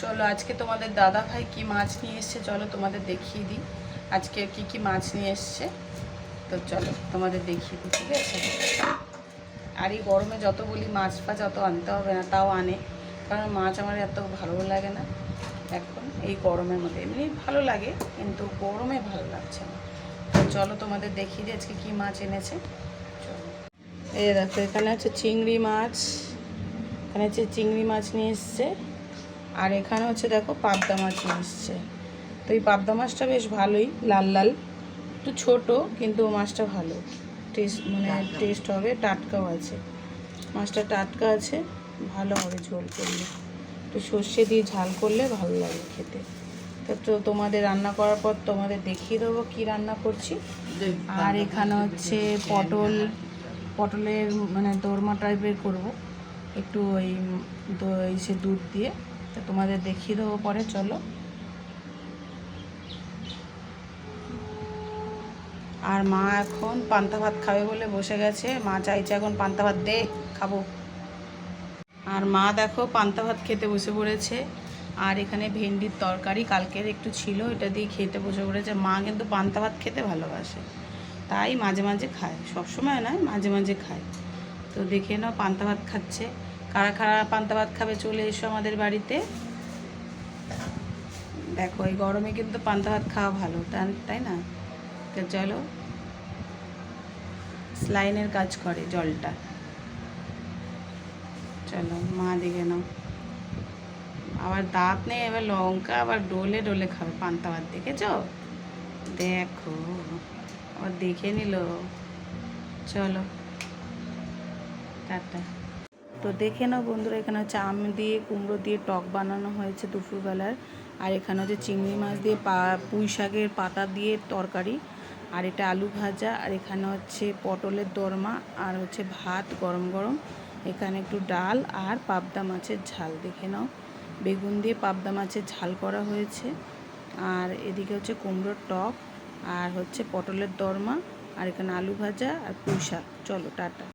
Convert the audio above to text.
চলো, আজকে তোমাদের দাদা ভাই কি মাছ নিয়ে এসছে চলো তোমাদের দেখিয়ে দিই। আজকে কি কি মাছ নিয়ে এসছে? তো চলো, তোমাদের দেখিয়ে দিই, ঠিক আছে? আর এই গরমে যত বলি মাছ ফাছ অত আনতে হবে না, তাও আনে। কারণ মাছ আমার এত ভালো লাগে না। এখন এই গরমের মধ্যে এমনি ভালো লাগে, কিন্তু গরমে ভালো লাগছে না। তো চলো তোমাদের দেখিয়ে দিই আজকে কী মাছ এনেছে। চলো। এই দেখো, এখানে হচ্ছে চিংড়ি মাছ, এখানে হচ্ছে চিংড়ি মাছ নিয়ে এসছে। আর এখানে হচ্ছে দেখো পাবদা মাছ এসছে। তো এই পাবদা মাছটা বেশ ভালোই লাল লাল। একটু ছোট কিন্তু মাছটা ভালো। টেস্ট মানে টেস্ট হবে টাটকাও আছে। মাছটা টাটকা আছে ভালো হবে ঝোল করলে। একটু সর্ষে দিয়ে ঝাল করলে ভালো লাগে খেতে। তো তো তোমাদের রান্না করার পর তোমাদের দেখিয়ে দেবো কী রান্না করছি। আর এখানে হচ্ছে পটল পটলের মানে দোরমা টাইপের করব। একটু ওই সে দুধ দিয়ে। তো তোমাদের দেখিয়ে দেবো পরে, চলো। আর মা এখন পান্তা ভাত খাবে বলে বসে গেছে। মা চাইছে এখন পান্তা ভাত দে, খাব। আর মা দেখো পান্তা ভাত খেতে বসে পড়েছে। আর এখানে ভেন্ডির তরকারি কালকের একটু ছিল, এটা দিয়ে খেতে বসে পড়েছে। মা কিন্তু পান্তা ভাত খেতে ভালোবাসে, তাই মাঝে মাঝে খায়। সবসময় নয়, মাঝে মাঝে খায়। তো দেখে নাও পান্তা ভাত খাচ্ছে। কারা কারা পান্তা ভাত খাবে চলে এসো আমাদের বাড়িতে। দেখো, এই গরমে কিন্তু পান্তা ভাত খাওয়া ভালো, তাই না? তো চলো স্লাইনের কাজ করে জলটা। চলো, মা দেখে নাও। আবার দাঁত নেই, এবার লঙ্কা, আবার ডোলে ডোলে খাবে পান্তা ভাত, দেখেছ? দেখো, আবার দেখে নিল। চলো, টাটা। তো দেখে নাও বন্ধুরা, এখানে হচ্ছে আম দিয়ে, কুমড়ো দিয়ে টক বানানো হয়েছে দুপুরবেলার। আর এখানে হচ্ছে চিংড়ি মাছ দিয়ে পা, পুঁই শাকের পাতা দিয়ে তরকারি। আর এটা আলু ভাজা, আর এখানে হচ্ছে পটলের দরমা, আর হচ্ছে ভাত গরম গরম। এখানে একটু ডাল আর পাবদা মাছের ঝাল, দেখে নাও। বেগুন দিয়ে পাবদা মাছের ঝাল করা হয়েছে। আর এদিকে হচ্ছে কুমড়োর টক, আর হচ্ছে পটলের দরমা, আর এখানে আলু ভাজা আর পুঁই শাক। চলো, টাটা।